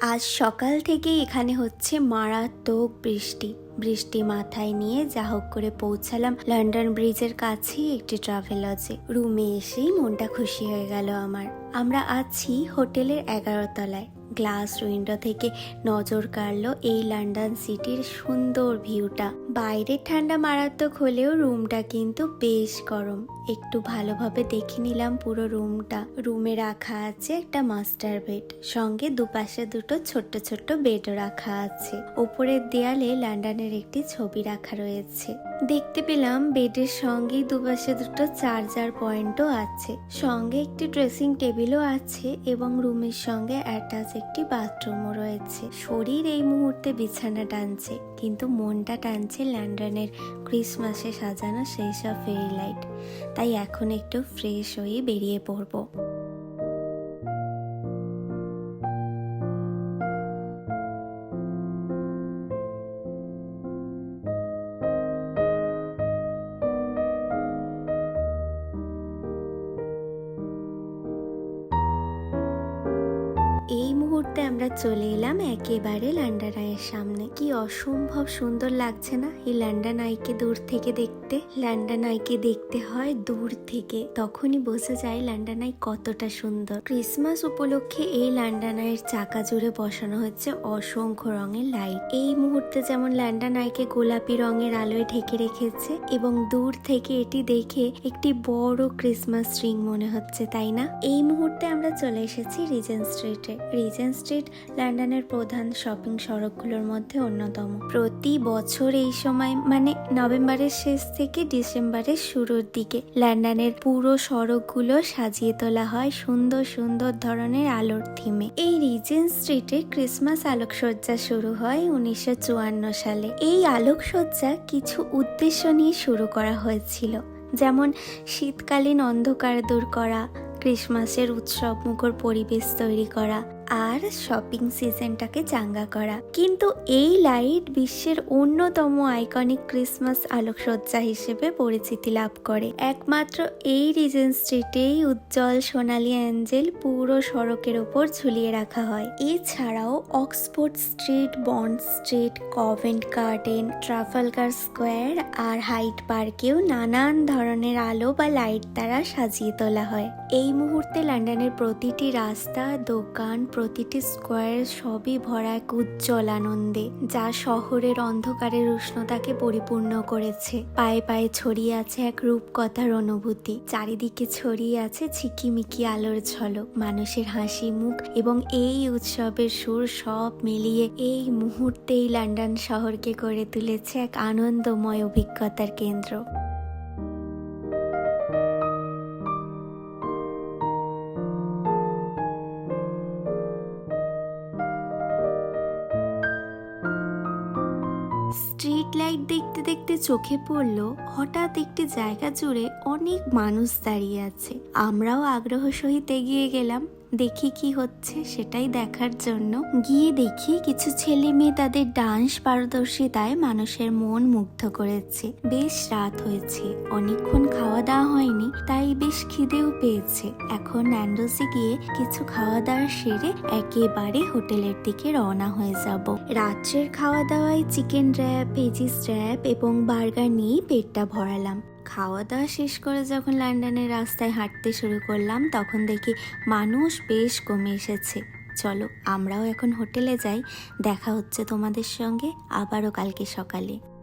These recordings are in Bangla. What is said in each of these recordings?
আজ সকাল থেকে এখানে হচ্ছে মারাত্মক বৃষ্টি। বৃষ্টি মাথায় নিয়ে যা হোক করে পৌঁছালাম লন্ডন ব্রিজের কাছে একটি ট্রাভেল ট্রাভেলজে রুমে এসেই মনটা খুশি হয়ে গেল আমার। আমরা আছি হোটেলের এগারো তলায় গ্লাস উইন্ডো থেকে নজর কাড়লো এই লন্ডন সিটির সুন্দর ভিউটা। বাইরের ঠান্ডা মারাত্মক হলেও রুমটা কিন্তু বেশ গরম। একটু ভালোভাবে দেখে নিলাম পুরো রুমটা। রুমে রাখা আছে একটা মাস্টার বেড। সঙ্গে দুপাশে দুটো ছোট্ট ছোট্ট বেডও রাখা আছে। ওপরের দেয়ালে লন্ডনের একটি ছবি রাখা রয়েছে। দেখতে পেলাম বেডের সঙ্গেই দুপাশে দুটো চার্জার পয়েন্টও আছে। সঙ্গে একটি ড্রেসিং টেবিলও আছে এবং রুমের সঙ্গে অ্যাটাচ একটি বাথরুমও রয়েছে। শরীর এই মুহূর্তে বিছানা টানছে, কিন্তু মনটা টানছে লন্ডনের ক্রিসমাসে সাজানো সেই সব ফেরি লাইট তাই এখন একটু ফ্রেশ হয়ে বেরিয়ে পড়ব। চলে এলাম একেবারে লন্ডন আইয়ের সামনে। কি অসম্ভব সুন্দর লাগছে না এই লন্ডন আইকে দূর থেকে দেখতে? লন্ডন আইকে দেখতে হয় দূর থেকে। তখনই বোঝা যায় লন্ডন আই কতটা সুন্দর। ক্রিসমাস উপলক্ষে এই লন্ডন আইয়ের চাকা জুড়ে বসানো হচ্ছে অসংখ্য রঙের লাইট। এই মুহূর্তে যেমন লন্ডন আইকে গোলাপি রঙের আলোয় ঢেকে রেখেছে এবং দূর থেকে এটি দেখে একটি বড় ক্রিসমাস রিং মনে হচ্ছে, তাই না? এই মুহূর্তে আমরা চলে এসেছি রিজেন্ট স্ট্রিটে। রিজেন্ট স্ট্রিট লন্ডনের প্রধান শপিং সড়কগুলোর মধ্যে অন্যতম। প্রতি বছর এই সময় মানে নভেম্বরের শেষ থেকে ডিসেম্বরের শুরুর দিকে লন্ডনের পুরো সড়কগুলো সাজিয়ে তোলা হয় সুন্দর সুন্দর ধরনের আলোর থিমে। এই রিজেন্ট স্ট্রিটে ক্রিসমাস আলোকসজ্জা শুরু হয় উনিশশো চুয়ান্ন সালে। এই আলোকসজ্জা কিছু উদ্দেশ্য নিয়ে শুরু করা হয়েছিল। যেমন, শীতকালীন অন্ধকার দূর করা, ক্রিসমাসের উৎসব মুখর পরিবেশ তৈরি করা আর শপিং সিজনটাকে চাঙ্গা করা। কিন্তু এই লাইট বিশ্বের অন্যতম আইকনিক ক্রিসমাস আলোকসজ্জা হিসেবে পরিচিতি লাভ করে। একমাত্র এই রিজেন স্ট্রিটেই উজ্জ্বল সোনালী অ্যাঞ্জেল পুরো সড়কের ওপর ঝুলিয়ে রাখা হয়। এছাড়াও Oxford Street Bond Street Covent Garden Trafalgar Square আর হাইট পার্কেও নানান ধরনের আলো বা লাইট দ্বারা সাজিয়ে তোলা হয়। এই মুহূর্তে লন্ডনের প্রতিটি রাস্তা, দোকান প্রতিটি স্কোয়ার সবই ভরা এক উজ্জ্বল আনন্দে, যা শহরের অন্ধকারের উষ্ণতাকে পরিপূর্ণ করেছে। পায়ে পায়ে ছড়িয়ে আছে এক রূপকথার অনুভূতি, চারিদিকে ছড়িয়ে আছে ঝিকিমিকি আলোর ঝলক। মানুষের হাসি, মুখ এবং এই উৎসবের সুর সব মিলিয়ে এই মুহূর্তেই লন্ডন শহরকে করে তুলেছে এক আনন্দময় অভিজ্ঞতার কেন্দ্র। চোখে পড়ল, হঠাৎ একটি জায়গা জুড়ে অনেক মানুষ দাঁড়িয়ে আছে। আমরাও আগ্রহ সহিত এগিয়ে গেলাম। দেখি কি হচ্ছে সেটাই দেখার জন্য। গিয়ে দেখি কিছু ছেলে মেয়ে তাদের ডান্স পারদর্শিতায় মানুষের মন মুগ্ধ করেছে। বেশ রাত হয়েছে, অনেকক্ষণ খাওয়া দাওয়া হয়নি, তাই বেশ খিদেও পেয়েছে। এখন ন্যান্ডোসে গিয়ে কিছু খাওয়া দাওয়া সেরে একেবারে হোটেলের দিকে রওনা হয়ে যাব। রাত্রের খাওয়া দাওয়ায় চিকেন র্যাপ ভেজিস র্যাপ এবং বার্গার নিয়ে পেটটা ভরালাম। খাওয়া দাওয়া শেষ করে যখন লন্ডনের রাস্তায় হাঁটতে শুরু করলাম, তখন দেখি মানুষ বেশ কমে এসেছে। চলো, আমরাও এখন হোটেলে যাই, দেখা হচ্ছে তোমাদের সঙ্গে, আবারও কালকে সকালে।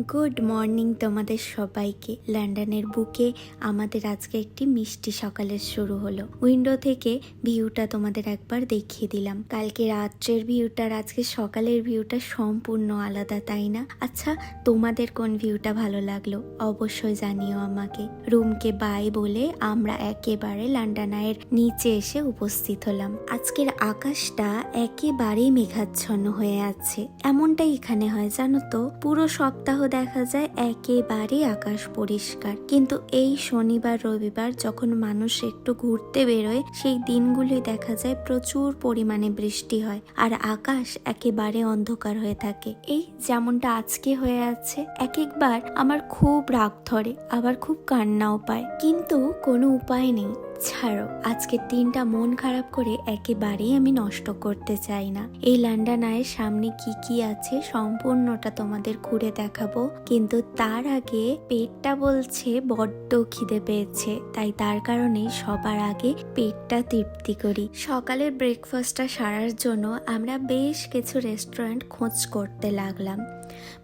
গুড মর্নিং তোমাদের সবাইকে। লন্ডনের বুকে আমাদের আজকে একটি মিষ্টি সকালের শুরু হলো। উইন্ডো থেকে ভিউটা তোমাদের একবার দেখিয়ে দিলাম। কালকে রাত্রের ভিউটার আজকে সকালের ভিউটা সম্পূর্ণ আলাদা, তাই না? আচ্ছা তোমাদের কোন ভিউটা ভালো লাগল অবশ্যই জানিও আমাকে। রুমকে বাই বলে আমরা একেবারে লন্ডনায়ের নিচে এসে উপস্থিত হলাম। আজকের আকাশটা একেবারেই মেঘাচ্ছন্ন হয়ে আছে। এমনটাই এখানে হয়, জানো তো? পুরো সপ্তাহ দেখা যায় একেবারে আকাশ পরিষ্কার। কিন্তু এই শনিবার, রবিবার যখন মানুষ একটু ঘুরতে বেরোয়, সেই দিনগুলি দেখা যায় প্রচুর পরিমাণে বৃষ্টি হয় আর আকাশ একেবারে অন্ধকার হয়ে থাকে। এই যেমনটা আজকে হয়ে আছে এক একবার আমার খুব রাগ ধরে, আবার খুব কান্নাও পায়। কিন্তু কোনো উপায় নেই। ছাড়ো আজকের দিনটা মন খারাপ করে একেবারেই আমি নষ্ট করতে চাই না। এই লন্ডন আয়ের সামনে কি কি আছে সম্পূর্ণটা তোমাদের ঘুরে দেখাবো। কিন্তু তার আগে পেটটা বলছে বড্ড খিদে পেয়েছে, তাই তার কারণে সবার আগে পেটটা তৃপ্তি করি। সকালের ব্রেকফাস্টটা সারার জন্য আমরা বেশ কিছু রেস্টুরেন্ট খোঁজ করতে লাগলাম।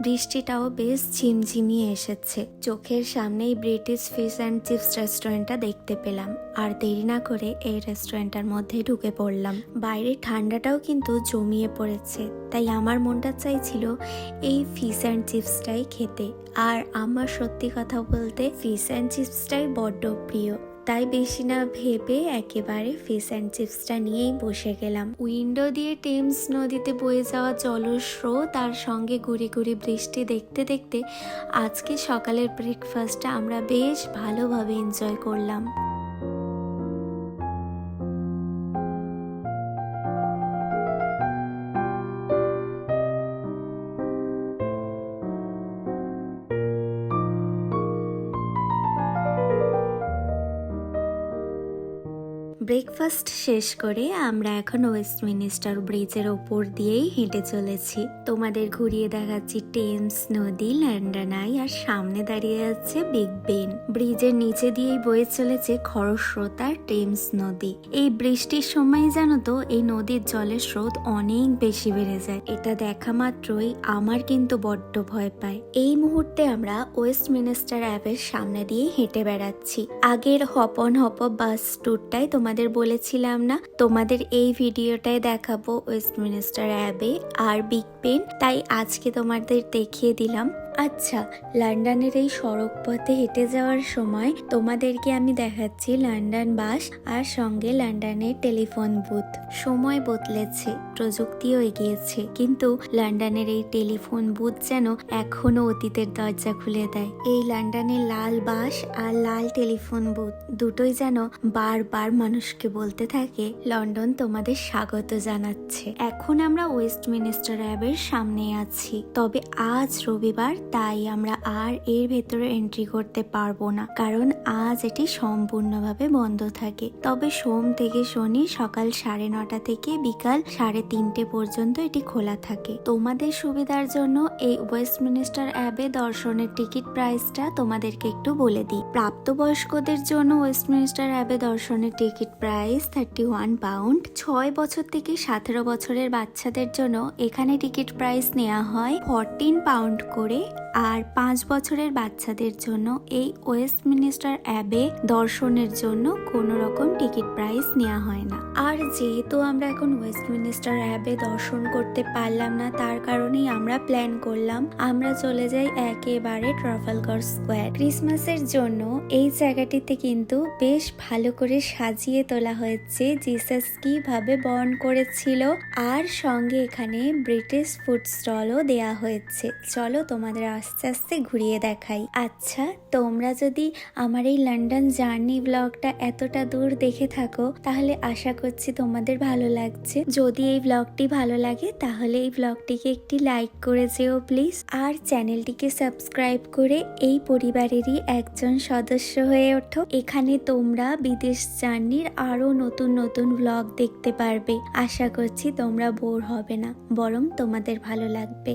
বৃষ্টিটাও বেশ ঝিমঝিমিয়ে এসেছে। চোখের সামনেই ব্রিটিশ ফিশ অ্যান্ড চিপস রেস্টুরেন্টটা দেখতে পেলাম। আর দেরি না করে এই রেস্টুরেন্টটার মধ্যে ঢুকে পড়লাম। বাইরে ঠান্ডাটাও কিন্তু জমিয়ে পড়েছে। তাই আমার মনটা চাইছিল এই ফিশ অ্যান্ড চিপসটাই খেতে। আর আমার সত্যি কথা বলতে ফিশ অ্যান্ড চিপসটাই বড্ড প্রিয়। তাই বেশি না ভেবে একেবারে ফিস অ্যান্ড চিপসটা নিয়েই বসে গেলাম। উইন্ডো দিয়ে টেমস নদীতে বয়ে যাওয়া জলস্রোত তার সঙ্গে ঘুরে ঘুরে বৃষ্টি দেখতে দেখতে আজকে সকালের ব্রেকফাস্টটা আমরা বেশ ভালোভাবে এনজয় করলাম। ব্রেকফাস্ট শেষ করে আমরা এখন ওয়েস্টমিনিস্টার ব্রিজের ওপর দিয়েই হেঁটে চলেছি। তোমাদের ঘুরিয়ে দেখাচ্ছি টেমস নদী ল্যান্ডানাই আর সামনে দাঁড়িয়ে আছে বিগ বেন ব্রিজের নিচে দিয়েই বয়ে চলেছে খরস্রোতার টেমস নদী। এই বৃষ্টির সময় জানো তো, এই নদীর জলের স্রোত অনেক বেশি বেড়ে যায়। এটা দেখা মাত্রই আমার কিন্তু বড্ড ভয় পায়। এই মুহূর্তে আমরা ওয়েস্টমিনিস্টার অ্যাপের সামনে দিয়ে হেঁটে বেড়াচ্ছি। আগের হপন হপ বাস ট্যুরটাই তোমাদের বলেছিলাম না, তোমাদের এই ভিডিওটাই দেখাবো ওয়েস্টমিনিস্টার অ্যাবে আর বিগ পেন তাই আজকে তোমাদের দেখিয়ে দিলাম। আচ্ছা লন্ডনের এই সড়ক পথে হেঁটে যাওয়ার সময় তোমাদেরকে আমি দেখাচ্ছি লন্ডন বাস আর সঙ্গে লন্ডনের টেলিফোন বুথ। সময় বদলেছে, প্রযুক্তিও এগিয়েছে, কিন্তু লন্ডনের এই টেলিফোন বুথ যেন এখনও অতীতের দরজা খুলে দেয়। এই লন্ডনের লাল বাস আর লাল টেলিফোন বুথ দুটোই যেন বারবার মানুষকে বলতে থাকে, লন্ডন তোমাদের স্বাগত জানাচ্ছে। এখন আমরা ওয়েস্টমিনিস্টার অ্যাবের সামনে আছি। তবে আজ রবিবার তাই আমরা আর এর ভেতরে এন্ট্রি করতে পারব না, কারণ আজ এটি সম্পূর্ণভাবে বন্ধ থাকে। তবে সোম থেকে শনি সকাল সাড়ে নটা থেকে বিকাল সাড়ে তিনটে পর্যন্ত এটি খোলা থাকে। তোমাদের সুবিধার জন্য এই ওয়েস্টমিনিস্টার অ্যাবে দর্শনের টিকিট প্রাইসটা তোমাদেরকে একটু বলে দিই। প্রাপ্তবয়স্কদের জন্য ওয়েস্টমিনিস্টার অ্যাবে দর্শনের ticket price thirty one pound ছয় বছর থেকে সতেরো বছরের বাচ্চাদের জন্য এখানে টিকিট প্রাইস নেওয়া হয় ফরটিন পাউন্ড করে। আর পাঁচ বছরের বাচ্চাদের জন্য এই ওয়েস্ট ওয়েস্টমিনিস্টার অ্যাবে দর্শনের জন্য কোনো রকম টিকিট প্রাইস নেওয়া হয় না। আর যেহেতু আমরা এখন ওয়েস্ট ওয়েস্টমিনিস্টার অ্যাবে দর্শন করতে পারলাম না, তার কারণেই আমরা প্ল্যান করলাম আমরা চলে যাই একেবারে ট্রাফালগার স্কোয়ার। ক্রিসমাসের জন্য এই জায়গাটিতে কিন্তু বেশ ভালো করে সাজিয়ে তোলা হয়েছে, জিসাস কীভাবে বর্ণ করেছিল আর সঙ্গে এখানে ব্রিটিশ ফুড স্টলও দেয়া হয়েছে। চলো তোমাদের আস্তে আস্তে ঘুরিয়ে দেখাই। আচ্ছা তোমরা যদি আমার এই লন্ডন জার্নি ব্লগটা এতটা দূর দেখে থাকো, তাহলে আশা করছি তোমাদের ভালো লাগছে। যদি এই ব্লগটি ভালো লাগে, তাহলে এই ব্লগটিকে একটি লাইক করে যেও প্লিজ আর চ্যানেলটিকে সাবস্ক্রাইব করে এই পরিবারেরই একজন সদস্য হয়ে ওঠো। এখানে তোমরা বিদেশ জার্নির আরও নতুন নতুন ব্লগ দেখতে পারবে। আশা করছি তোমরা বোর হবে না, বরং তোমাদের ভালো লাগবে।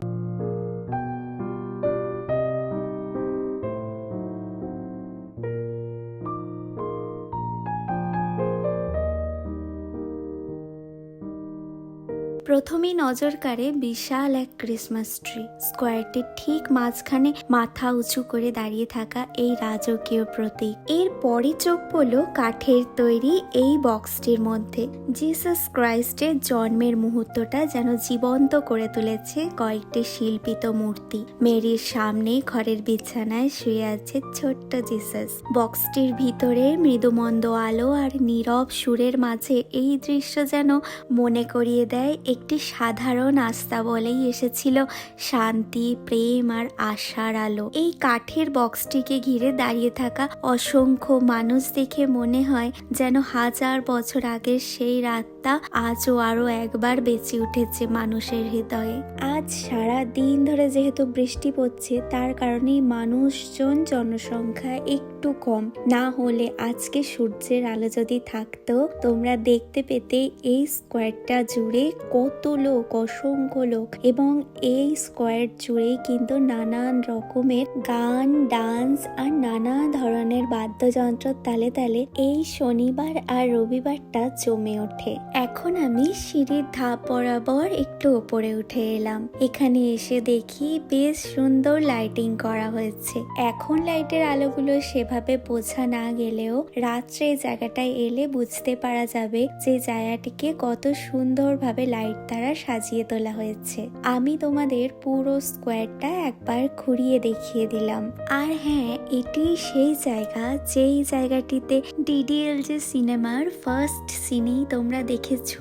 প্রথমেই নজর কাড়ে বিশাল এক ক্রিসমাস ট্রি। স্কোয়ারটির ঠিক মাঝখানে মাথা উঁচু করে দাঁড়িয়ে থাকা এই রাজকীয় প্রতীক। এর পরে চোখ পড়ল কাঠের তৈরি এই বক্সটির মধ্যে। জিসাস ক্রাইস্টের জন্মের মুহূর্তটা যেন জীবন্ত করে তুলেছে কয়েকটি শিল্পিত মূর্তি। মেরির সামনে ঘরের বিছানায় শুয়ে আছে ছোট্ট জিসাস বক্সটির ভিতরে মৃদুমন্দ আলো আর নীরব সুরের মাঝে এই দৃশ্য যেন মনে করিয়ে দেয় একটি সাধারণ আস্থা বলেই এসেছিল শান্তি, প্রেম আর আশার আলো। এই কাঠের বক্সটিকে ঘিরে দাঁড়িয়ে থাকা অসংখ্য মানুষ দেখে মনে হয় যেন হাজার বছর আগের সেই রাতটা আজও আরও একবার বেঁচে উঠেছে মানুষের হৃদয়ে। আজ সারা দিন ধরে যেহেতু বৃষ্টি পড়ছে, তার কারণেই মানুষজন জনসংখ্যা একটু কম। না হলে আজকে সূর্যের আলো যদি থাকতো, তোমরা দেখতে পেতে এই স্কোয়ারটা জুড়ে কত লোক, অসংখ্য লোক এবং এই স্কোয়ার জুড়ে কিন্তু নানান রকমের গান, ডান্স আর নানা ধরনের বাদ্যযন্ত্র তালে তালে এই শনিবার আর রবিবারটা জমে ওঠে। এখন আমি সিঁড়ির ধাপ বরাবর একটু ওপরে উঠে এলাম। এখানে এসে দেখি বেশ সুন্দর লাইটিং করা হয়েছে। এখন লাইটের আলোগুলো সেভাবে বোঝা না গেলেও রাত্রে জায়গাটায় এলে বুঝতে পারা যাবে যে জায়গাটিকে কত সুন্দরভাবে লাইট দ্বারা সাজিয়ে তোলা হয়েছে। আমি তোমাদের পুরো স্কোয়ারটা একবার ঘুরিয়ে দেখিয়ে দিলাম। আর হ্যাঁ এটি সেই জায়গা, যেই জায়গাটিতে ডিডিএল যে সিনেমার ফার্স্ট সিনেই তোমরা দেখেছ?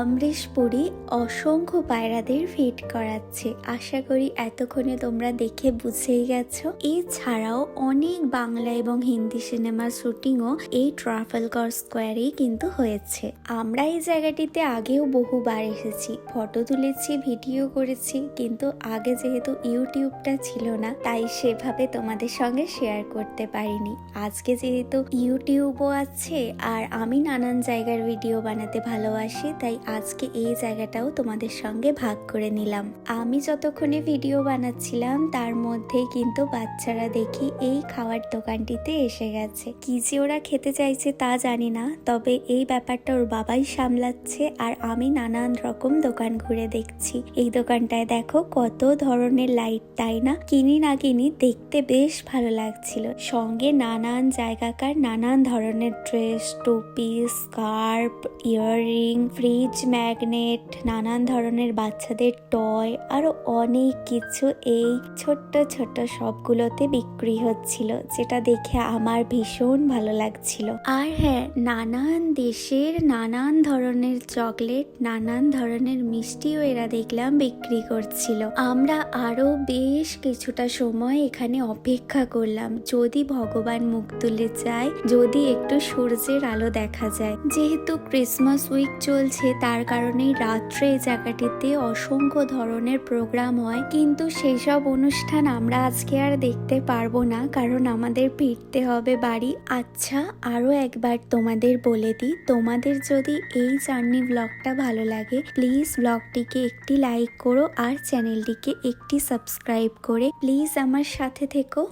অমরেশ পুরী অসংখ্য পায়রাদের ফিট করাচ্ছে। আশা করি এতক্ষণে তোমরা দেখে বুঝেই গেছো। এছাড়াও অনেক বাংলা এবং হিন্দি সিনেমার শুটিংও এই ট্রাফেলগর স্কোয়ারেই কিন্তু হয়েছে। আমরা এই জায়গাটিতে আগেও বহুবার এসেছি। ফটো তুলেছি, ভিডিও করেছি, কিন্তু আগে যেহেতু ইউটিউবটা ছিল না, তাই সেভাবে তোমাদের সঙ্গে শেয়ার করতে পারিনি। আজকে যেহেতু ইউটিউবও আছে, আর আমি নানান জায়গার ভিডিও বানাতে ভালোবাসি, তাই আজকে এই জায়গাটাও তোমাদের সঙ্গে ভাগ করে নিলাম। আমি যতক্ষণে ভিডিও বানাচ্ছিলাম, তার মধ্যেই কিন্তু বাচ্চারা দেখি এই খাওয়ার দোকানটিতে এসে গেছে। কি যে ওরা খেতে চাইছে তা জানি না, তবে এই ব্যাপারটা ওর বাবাই সামলাচ্ছে আর আমি নানান রকম দোকান ঘুরে দেখছি। এই দোকানটায় দেখো কত ধরনের লাইট, তাই না? কিনি না কিনি দেখতে বেশ ভালো লাগছিল। সঙ্গে নানান জায়গাকার নানান ধরনের ড্রেস টুপি স্কার্প ইয়াররিং ফ্রিজ, ম্যাগনেট, নানান ধরনের বাচ্চাদের টয়, আরও অনেক কিছু এই ছোট্ট ছোট্ট সবগুলোতে বিক্রি হচ্ছিল, যেটা দেখে আমার ভীষণ ভালো লাগছিল। আর হ্যাঁ নানান দেশের নানান ধরনের চকলেট, নানান ধরনের মিষ্টিও এরা দেখলাম বিক্রি করছিল। আমরা আরও বেশ কিছুটা সময় এখানে অপেক্ষা করলাম, যদি ভগবান মুখ তুলে যায় যদি একটু সূর্যের আলো দেখা যায়। যেহেতু ক্রিসমাস উইক চলছে, তার কারণেই রাত্রে এই জায়গাটিতে অসংখ্য ধরনের প্রোগ্রাম হয়। কিন্তু সেই সব অনুষ্ঠান আমরা আজকে আর দেখতে পারব না, কারণ আমাদের ফিরতে হবে বাড়ি। আচ্ছা আরও একবার তোমাদের বলে দিই, তোমাদের যদি এই জার্নি ব্লগটা ভালো লাগে, প্লিজ ব্লগটিকে একটি লাইক করো আর চ্যানেলটিকে একটি সাবস্ক্রাইব করে প্লিজ আমার সাথে থেকো।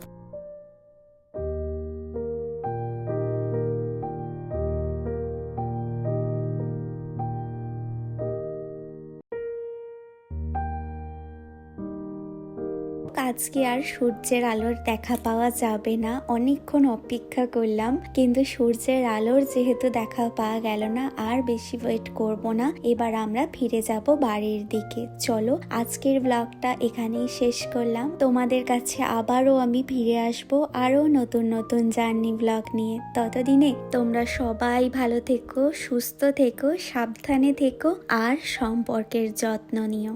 আজকে আর সূর্যের আলোর দেখা পাওয়া যাবে না। অনেকক্ষণ অপেক্ষা করলাম, কিন্তু সূর্যের আলোর যেহেতু দেখা পাওয়া গেল না, আর বেশি ওয়েট করব না। এবার আমরা ফিরে যাব বাড়ির দিকে। চলো, আজকের ব্লগটা এখানেই শেষ করলাম। তোমাদের কাছে আবারও আমি ফিরে আসব আরও নতুন নতুন জার্নি ব্লগ নিয়ে। ততদিনে তোমরা সবাই ভালো থেকো, সুস্থ থেকো, সাবধানে থেকো, আর সম্পর্কের যত্ন নিও।